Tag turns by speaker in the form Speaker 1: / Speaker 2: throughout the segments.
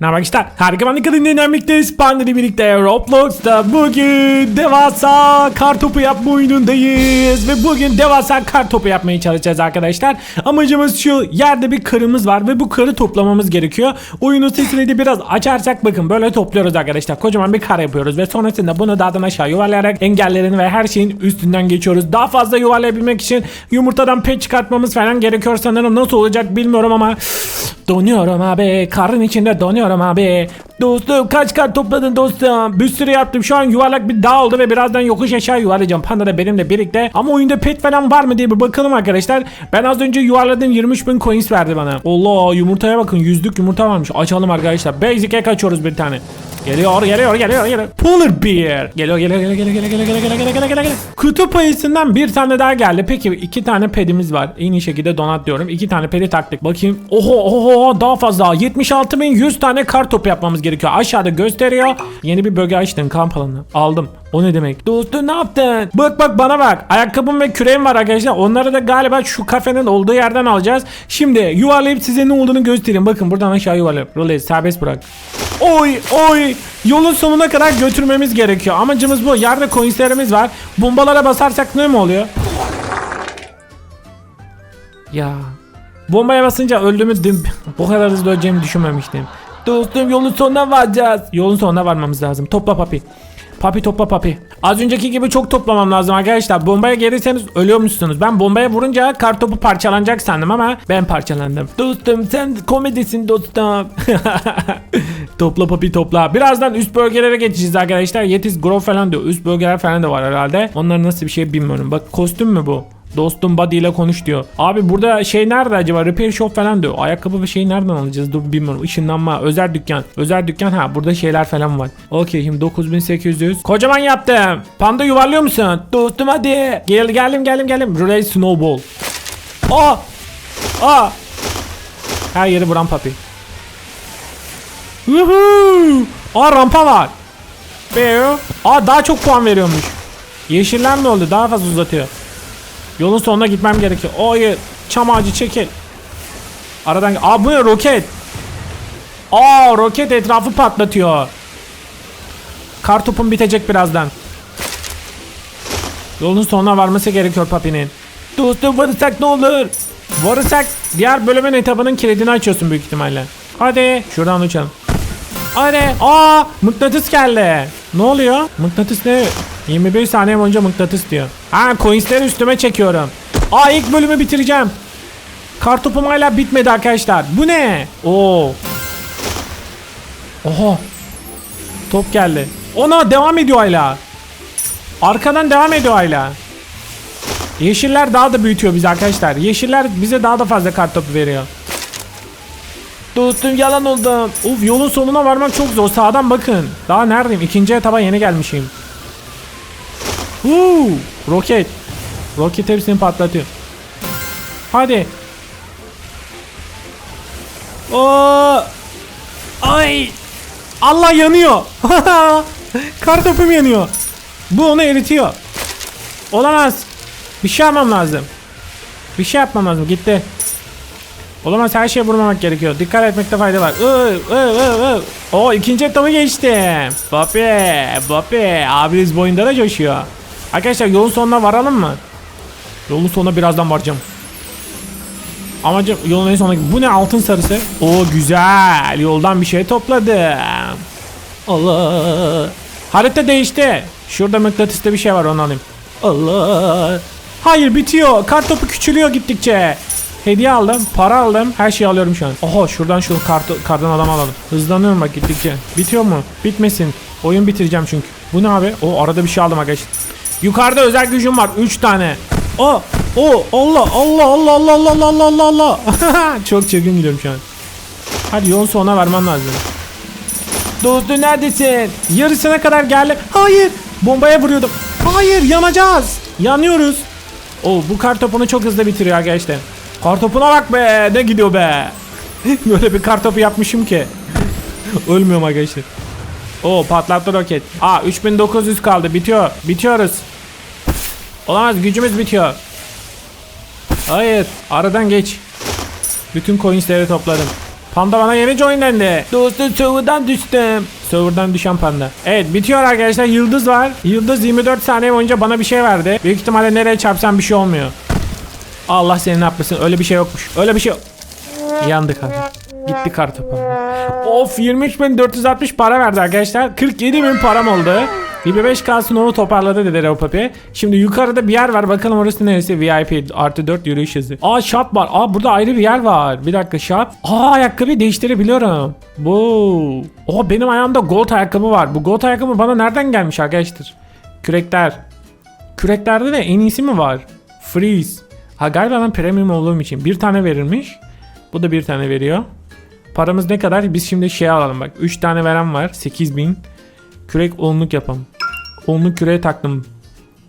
Speaker 1: Ne arkadaşlar harika ben kadın dinlemekteyiz Pandeli birlikte Roblox'ta bugün devasa kar topu yapma oyunundayız. Ve bugün devasa kar topu yapmaya çalışacağız arkadaşlar. Amacımız şu yerde bir karımız var ve bu karı toplamamız gerekiyor. Oyunun sesini de biraz açarsak bakın böyle topluyoruz arkadaşlar. Kocaman bir kar yapıyoruz ve sonrasında bunu dağdan aşağı yuvarlayarak engellerin ve her şeyin üstünden geçiyoruz. Daha fazla yuvarlayabilmek için yumurtadan pet çıkartmamız falan gerekiyor sanırım. Nasıl olacak bilmiyorum ama Donuyorum abi. Karın içinde donuyorum abi. Dostum kaç kar topladın dostum? Bir sürü yaptım. Şu an yuvarlak bir dağ oldu ve birazdan yokuş aşağı yuvarlayacağım. Panda da benimle birlikte. Ama oyunda pet falan var mı diye bir bakalım arkadaşlar. Ben az önce yuvarladığım 23 bin coins verdi bana. Allah yumurtaya bakın. Yüzlük yumurta varmış. Açalım arkadaşlar. Basic'e kaçıyoruz bir tane. Geliyor geliyor geliyor geliyor. Polar bear. Geliyor geliyor geliyor geliyor geliyor geliyor geliyor geliyor geliyor geliyor. Kutup ayısından bir tane daha geldi. Peki iki tane pedimiz var. En iyi şekilde donat diyorum. İki tane pedi taktık. Bakayım. Oho oho daha fazla. 76.100 tane kar topu yapmamız gerekiyor. Aşağıda gösteriyor. Yeni bir bölge açtım kamp alanı. Aldım. O ne demek? Dostum ne yaptın? Bak bak bana bak. Ayakkabım ve küreğim var arkadaşlar. Onları da galiba şu kafenin olduğu yerden alacağız. Şimdi yuvarlayıp size ne olduğunu göstereyim. Bakın buradan aşağı yuvarlayıp. Role serbest bırak. Oy oy. Yolun sonuna kadar götürmemiz gerekiyor. Amacımız bu. Yerde coinslerimiz var. Bombalara basarsak ne mi oluyor? Ya. Bombaya basınca öldüğümü dım. Bu kadar hızlı öleceğimi düşünmemiştim. Dostum yolun sonuna varacağız. Yolun sonuna varmamız lazım. Topla papi. Papi topla papi. Az önceki gibi çok toplamam lazım arkadaşlar. Bombaya gelirseniz ölüyormuşsunuz. Ben bombaya vurunca kar topu parçalanacak sandım ama ben parçalandım. Dostum sen komedisin dostum. topla papi topla. Birazdan üst bölgelere geçeceğiz arkadaşlar. Yetis Grove falan diyor. Üst bölgeler falan da var herhalde. Onlar nasıl bir şey bilmiyorum. Bak kostüm mü bu? Dostum body ile konuş diyor. Abi burada şey nerede acaba? Repair shop falan diyor. Ayakkabı ve şeyi nereden alacağız? Dur bilmiyorum. Işınlanma, özel dükkan. Özel dükkan ha burada şeyler falan var. Okey şimdi 9800. Kocaman yaptım. Panda yuvarlıyor musun? Dostum hadi. Gel geldim geldim geldim. Relay snowball. Aa! Aa! Her yeri vuran papi. Woohoo! Aa rampa var. Beo. Aa daha çok puan veriyormuş. Yeşiller ne oldu? Daha fazla uzatıyor. Yolun sonuna gitmem gerekiyor. Oy çam ağacı çekil. Aradan Aa bu ne roket? Aa roket etrafı patlatıyor. Kar topum bitecek birazdan. Yolun sonuna varması gerekiyor Papi'nin. Dostum varırsak ne olur? Varırsak diğer bölümün etabının kilidini açıyorsun büyük ihtimalle. Hadi şuradan uçalım. Hadi. Aa mıknatıs geldi. Ne oluyor? Mıknatıs ne? 21 saniye boyunca mıknatıs diyor. Ha coinsleri üstüme çekiyorum. Aa ilk bölümü bitireceğim. Kartopum hala bitmedi arkadaşlar. Bu ne? Oo. Oha. Top geldi. Ona devam ediyor hala. Arkadan devam ediyor hala. Yeşiller daha da büyütüyor bizi arkadaşlar. Yeşiller bize daha da fazla kartopu veriyor. Dostum yalan oldu. Uf yolun sonuna varmak çok zor. Sağdan bakın. Daha neredeyim? İkinci etaba yeni gelmişim. Huu, roket. Roket hepsini patlatıyor. Hadi. Oo. Ay. Allah yanıyor. Kartopum yanıyor. Bu onu eritiyor. Olamaz. Bir şey yapmam lazım. Bir şey yapmam lazım. Gitti. Olamaz her şeye vurmamak gerekiyor. Dikkat etmekte fayda var. Iı, ıı, ıı. O ikinci etabı geçtim. Papi, papi. Abiniz boyunda da coşuyor. Arkadaşlar yolun sonuna varalım mı? Yolun sonuna birazdan varacağım. Amacım yolun en sonuna... Bu ne altın sarısı? O güzel. Yoldan bir şey topladım. Allah. Harita değişti. Şurada mıknatısta bir şey var onu alayım. Allah. Hayır bitiyor. Kartopu küçülüyor gittikçe. Hediye aldım, para aldım, her şeyi alıyorum şu an. Oho şuradan şu kartı, kardan adam alalım. Hızlanıyorum bak gittikçe. Bitiyor mu? Bitmesin. Oyun bitireceğim çünkü. Bu ne abi? O arada bir şey aldım arkadaşlar. Yukarıda özel gücüm var 3 tane. O o Allah Allah Allah Allah Allah Allah Allah Allah. Çok çılgın gidiyorum şu an. Hadi yolun sonuna vermem lazım. Dostum neredesin? Yarısına kadar geldim. Hayır. Bombaya vuruyordum. Hayır yanacağız. Yanıyoruz. O bu kar topunu çok hızlı bitiriyor arkadaşlar. Kar topuna bak be. Ne gidiyor be. Böyle bir kar topu yapmışım ki. Ölmüyorum arkadaşlar. O patlattı roket. Aa 3900 kaldı. Bitiyor. Bitiyoruz. Olamaz gücümüz bitiyor. Hayır. Aradan geç. Bütün coinsleri topladım. Panda bana yeni joinlendi. Dostum serverdan düştüm. Serverdan düşen panda. Evet bitiyor arkadaşlar. Yıldız var. Yıldız 24 saniye boyunca bana bir şey verdi. Büyük ihtimalle nereye çarpsam bir şey olmuyor. Allah seni ne yapmasın. Öyle bir şey yokmuş. Öyle bir şey yok. Yandık abi. Gitti kartopu. Of 23.460 para verdi arkadaşlar. 47.000 param oldu. Bir bebeş kalsın onu toparladı dedi Reo Papi. Şimdi yukarıda bir yer var. Bakalım orası neresi? VIP artı 4 yürüyüş hızı. Aa shop var. Aa burada ayrı bir yer var. Bir dakika shop. Aa ayakkabıyı değiştirebiliyorum. Bu. Aa benim ayağımda gold ayakkabı var. Bu gold ayakkabı bana nereden gelmiş arkadaşlar? Kürekler. Küreklerde de en iyisi mi var? Freeze. Ha galiba ben premium olduğum için bir tane verilmiş. Bu da bir tane veriyor. Paramız ne kadar? Biz şimdi şey alalım bak. 3 tane veren var. 8000. Kürek onluk yapalım. Onluk küreğe taktım.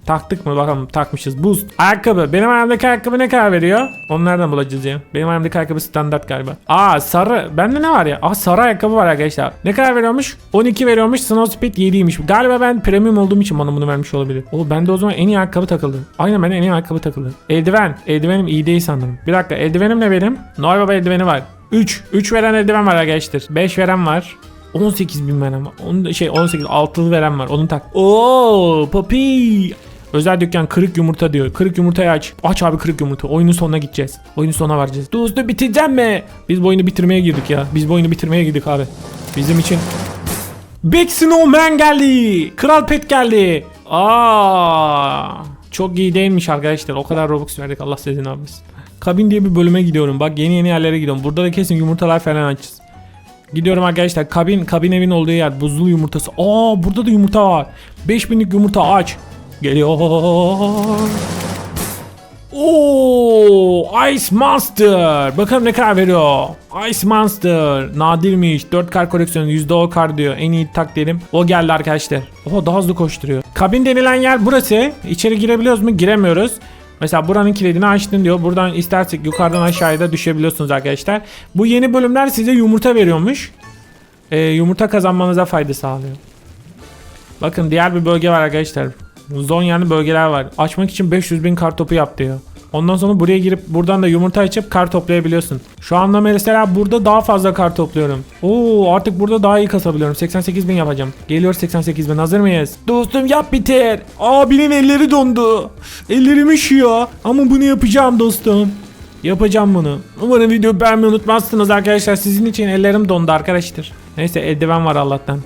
Speaker 1: Taktık mı bakalım takmışız. Boost. Ayakkabı. Benim ayağımdaki ayakkabı ne kadar veriyor? Onu nereden bulacağız ya? Benim ayağımdaki ayakkabı standart galiba. Aa sarı. Bende ne var ya? Aa sarı ayakkabı var arkadaşlar. Ne kadar veriyormuş? 12 veriyormuş. Snow Speed 7'ymiş. Galiba ben premium olduğum için bana bunu vermiş olabilir. O bende o zaman en iyi ayakkabı takıldı. Aynen bende en iyi ayakkabı takıldı. Eldiven. Eldivenim iyi değil sanırım. Bir dakika eldivenim ne benim? Noel Baba eldiveni var. 3. 3 veren eldiven var arkadaşlar. 5 veren var. 18 bin veren var. Onun şey 18 altılı veren var. Onu tak. Oo papi. Özel dükkan kırık yumurta diyor. Kırık yumurtayı aç. Aç abi kırık yumurta. Oyunun sonuna gideceğiz. Oyunun sonuna varacağız. Dostu bitireceğim mi? Biz bu oyunu bitirmeye girdik ya. Biz bu oyunu bitirmeye girdik abi. Bizim için Big Snowman geldi. Kral Pet geldi. Aa, çok iyi değilmiş arkadaşlar. O kadar Robux verdik. Allah sizin abimiz. Kabin diye bir bölüme gidiyorum. Bak yeni yeni yerlere gidiyorum. Burada da kesin yumurtalar falan açacağız. Gidiyorum arkadaşlar. Kabin kabin evin olduğu yer. Buzlu yumurtası. Aa burada da yumurta var. 5000'lik yumurta aç. Geliyor. Oo, Ice Monster. Bakalım ne kadar veriyor. Ice Monster. Nadirmiş. 4 kar koleksiyonu. %10 kar diyor. En iyi tak derim. O geldi arkadaşlar. Oha daha hızlı koşturuyor. Kabin denilen yer burası. İçeri girebiliyoruz mu? Giremiyoruz. Mesela buranın kilidini açtın diyor. Buradan istersek yukarıdan aşağıya da düşebiliyorsunuz arkadaşlar. Bu yeni bölümler size yumurta veriyormuş. Ee, yumurta kazanmanıza fayda sağlıyor. Bakın diğer bir bölge var arkadaşlar. Zonya'nın bölgeler var. Açmak için 500 bin kar topu yap diyor. Ondan sonra buraya girip buradan da yumurta açıp kar toplayabiliyorsun. Şu anda mesela burada daha fazla kar topluyorum. Oo artık burada daha iyi kasabiliyorum. 88 bin yapacağım. Geliyor 88 bin. Hazır mıyız? Dostum yap bitir. Abinin elleri dondu. Ellerim üşüyor. Ama bunu yapacağım dostum. Yapacağım bunu. Umarım video beğenmeyi unutmazsınız arkadaşlar. Sizin için ellerim dondu arkadaşlar. Neyse eldiven var Allah'tan.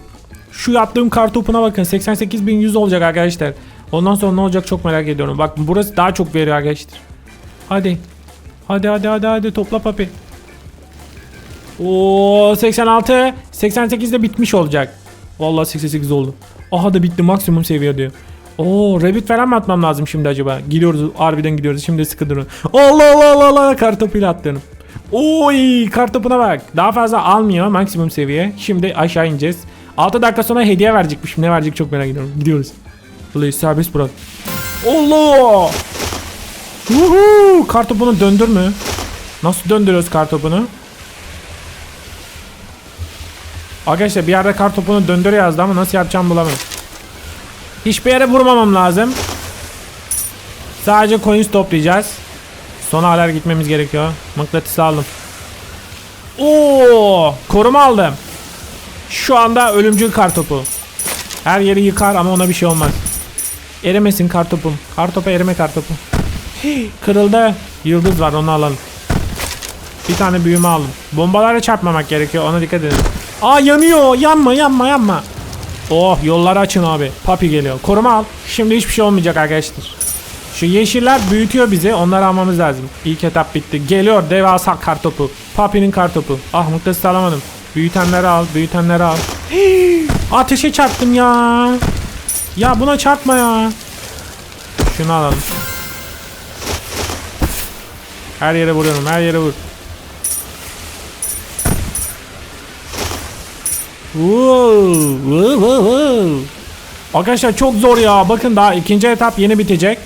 Speaker 1: Şu yaptığım kar topuna bakın 88.100 olacak arkadaşlar. Ondan sonra ne olacak çok merak ediyorum. Bak burası daha çok veriyor arkadaşlar. Hadi. Hadi hadi hadi hadi topla papi. Oo 86 88 de bitmiş olacak. Vallahi 88 oldu. Aha da bitti maksimum seviye diyor. Oo rabbit falan mı atmam lazım şimdi acaba? Gidiyoruz harbiden gidiyoruz şimdi sıkı durun. Allah Allah Allah Allah kartopuyla atlıyorum. Oy kartopuna bak. Daha fazla almıyor maksimum seviye. Şimdi aşağı ineceğiz. 6 dakika sonra hediye verecekmiş. Ne verecek çok merak ediyorum. Gidiyoruz. Vallahi serbest bırak. Allah! Uhu! Kartopunu döndür mü? Nasıl döndürüyoruz kartopunu? Arkadaşlar bir yerde kartopunu döndür yazdı ama nasıl yapacağımı bulamadım. Hiçbir yere vurmamam lazım. Sadece coins toplayacağız. Sona alar gitmemiz gerekiyor. Mıknatıs aldım. Oo, koruma aldım. Şu anda ölümcül kartopu. Her yeri yıkar ama ona bir şey olmaz. Erimesin kartopum. Kartopu erime kartopu. Kırıldı. Yıldız var onu alalım. Bir tane büyüme aldım. Bombalara çarpmamak gerekiyor ona dikkat edin. Aa yanıyor. Yanma yanma yanma. Oh yolları açın abi. Papi geliyor. Koruma al. Şimdi hiçbir şey olmayacak arkadaşlar. Şu yeşiller büyütüyor bizi. Onları almamız lazım. İlk etap bitti. Geliyor devasa kartopu. Papi'nin kartopu. Ah mıknatıs alamadım. Büyütenleri al. Büyütenleri al. Ateşe çarptım ya. Ya buna çarpma ya. Şunu alalım. Her yere vuruyorum. Her yere vur. Wow, wow. Arkadaşlar çok zor ya. Bakın daha ikinci etap yeni bitecek.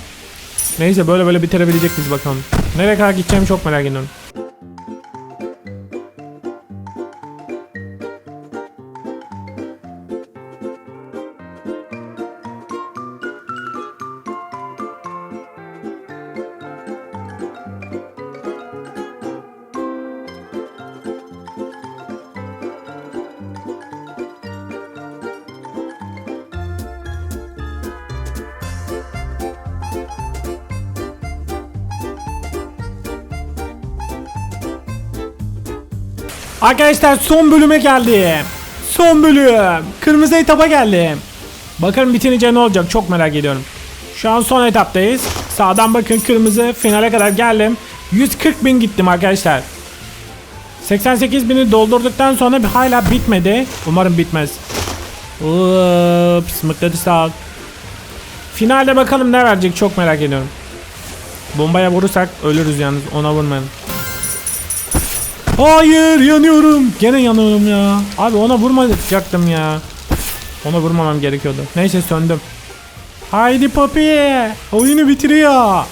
Speaker 1: Neyse böyle böyle bitirebilecek biz bakalım. Nereye kadar gideceğimi çok merak ediyorum. Arkadaşlar son bölüme geldim. Son bölüm. Kırmızı etapa geldim. Bakalım bitince ne olacak çok merak ediyorum. Şu an son etaptayız. Sağdan bakın kırmızı finale kadar geldim. 140 bin gittim arkadaşlar. 88 bini doldurduktan sonra hala bitmedi. Umarım bitmez. Ups, mıknatıs al. Finalde bakalım ne verecek çok merak ediyorum. Bombaya vurursak ölürüz yalnız ona vurmayın. Hayır yanıyorum. Gene yanıyorum ya. Abi ona vurmayacaktım ya. Ona vurmamam gerekiyordu. Neyse söndüm. Haydi Poppy. Oyunu bitiriyor.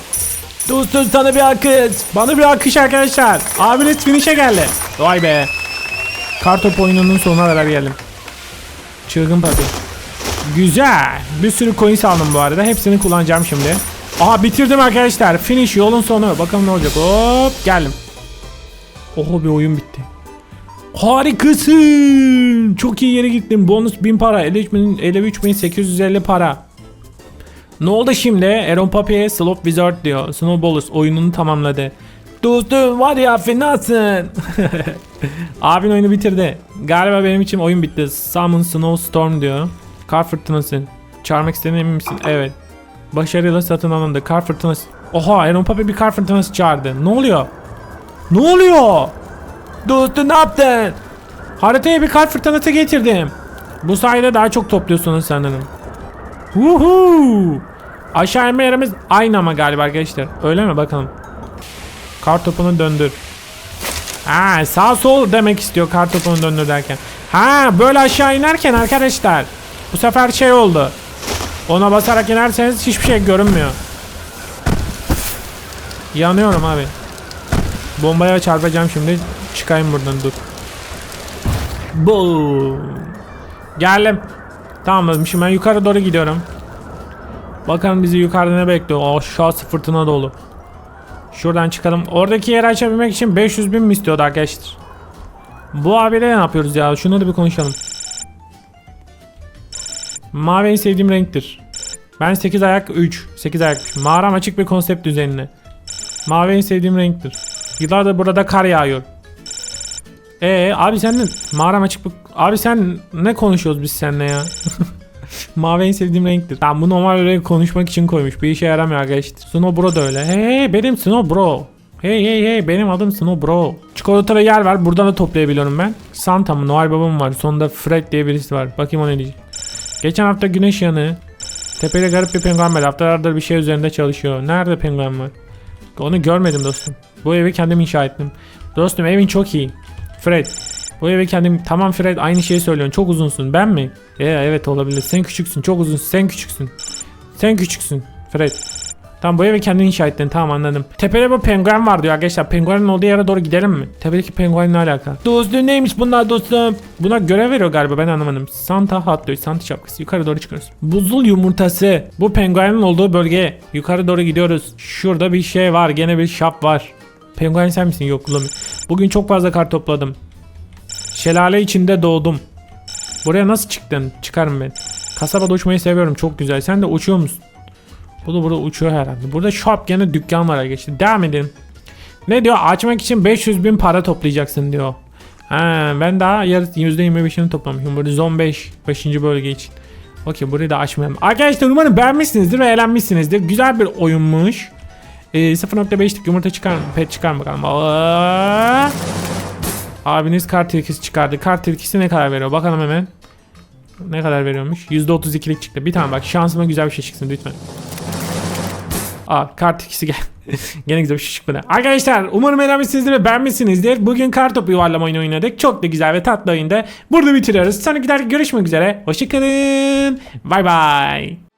Speaker 1: Dostum sana bir alkış. Bana bir alkış arkadaşlar. Abiniz finish'e geldi. Vay be. Kartop oyununun sonuna kadar geldim. Çılgın Poppy. Güzel. Bir sürü coin aldım bu arada. Hepsini kullanacağım şimdi. Aha bitirdim arkadaşlar. Finish yolun sonu. Bakalım ne olacak. Hop geldim. Oho bir oyun bitti. Harikasın. Çok iyi yere gittim. Bonus 1000 para. 53.850 para. Ne oldu şimdi? Aaron Papier Slop Wizard diyor. Snowballers oyununu tamamladı. Dostum var ya fenasın. Abin oyunu bitirdi. Galiba benim için oyun bitti. Summon Snowstorm diyor. Kar fırtınası. Çağırmak istediğin misin? Evet. Başarıyla satın alındı. Kar fırtınası. Oha Aaron Papier bir kar fırtınası çağırdı. Ne oluyor? Ne oluyor? Dostum ne yaptın? Haritaya bir kar fırtınası getirdim. Bu sayede daha çok topluyorsunuz sanırım. Huhu. Aşağı inme yerimiz aynı ama galiba arkadaşlar. Öyle mi bakalım. Kar topunu döndür. Ha sağ sol demek istiyor kar topunu döndür derken. Ha böyle aşağı inerken arkadaşlar. Bu sefer şey oldu. Ona basarak inerseniz hiçbir şey görünmüyor. Yanıyorum abi. Bombaya çarpacağım şimdi. Çıkayım buradan dur. Boom. Geldim. Tamam şimdi ben yukarı doğru gidiyorum. Bakalım bizi yukarıda ne bekliyor. Aşağısı fırtına dolu. Şuradan çıkalım. Oradaki yeri açabilmek için 500 bin mi istiyordu arkadaşlar? Bu abiyle ne yapıyoruz ya? Şunu da bir konuşalım. Mavi en sevdiğim renktir. Ben 8 ayak 3. 8 ayak 3. Mağaram açık bir konsept düzenine. Mavi en sevdiğim renktir. Yıllardır burada kar yağıyor. Ee abi sen de mağaram açık. Abi sen ne konuşuyoruz biz seninle ya? Mavi en sevdiğim renktir. Tamam bu normal öyle konuşmak için koymuş. Bir işe yaramıyor arkadaşlar. Snow Bro da öyle. Hey hey benim Snow Bro. Hey hey hey benim adım Snow Bro. Çikolatalı yer var. Buradan da toplayabiliyorum ben. Santa mı Noel Baba mı var? Sonunda Fred diye birisi var. Bakayım o ne diyecek. Geçen hafta güneş yanığı. Tepede garip bir penguen var. Haftalardır bir şey üzerinde çalışıyor. Nerede penguen var? Onu görmedim dostum. Bu evi kendim inşa ettim. Dostum evin çok iyi. Fred. Bu evi kendim... Tamam Fred aynı şeyi söylüyorsun. Çok uzunsun. Ben mi? Ee, evet olabilir. Sen küçüksün. Çok uzunsun. Sen küçüksün. Sen küçüksün. Fred. Tamam bu evi kendin inşa ettin. Tamam anladım. Tepede bu penguen var diyor arkadaşlar. Penguenin olduğu yere doğru gidelim mi? Tepedeki penguen ne alaka? Dostum neymiş bunlar dostum? Buna görev veriyor galiba ben anlamadım. Santa hat diyor. Santa şapkası. Yukarı doğru çıkıyoruz. Buzul yumurtası. Bu penguenin olduğu bölge. Yukarı doğru gidiyoruz. Şurada bir şey var. Gene bir şap var. Penguen sen misin? Yok kullanmıyor. Bugün çok fazla kar topladım. Şelale içinde doğdum. Buraya nasıl çıktın? Çıkarım ben. Kasabada uçmayı seviyorum. Çok güzel. Sen de uçuyor musun? Bu da burada uçuyor herhalde. Burada shop gene dükkan var arkadaşlar. Devam edelim. Ne diyor? Açmak için 500 bin para toplayacaksın diyor. Ha, ben daha yarı %25'ini toplamışım. Burada zone 5. 5. bölge için. Okey burayı da açmayalım. Arkadaşlar umarım beğenmişsinizdir ve eğlenmişsinizdir. Güzel bir oyunmuş. Ee, 0.5'lik yumurta çıkar pet çıkar bakalım. Aa! Abiniz kar tilkisi çıkardı. Kar tilkisi ne kadar veriyor? Bakalım hemen. Ne kadar veriyormuş? %32'lik çıktı. Bir tane bak şansıma güzel bir şey çıksın lütfen. Aa kar tilkisi gel. Gene güzel bir şey çıkmadı. Arkadaşlar umarım eğlenmişsinizdir ve beğenmişsinizdir. Bugün kar topu yuvarlama oyunu oynadık. Çok da güzel ve tatlı oyunda. Burada bitiriyoruz. Sonraki derste görüşmek üzere. Hoşçakalın. Bay bay.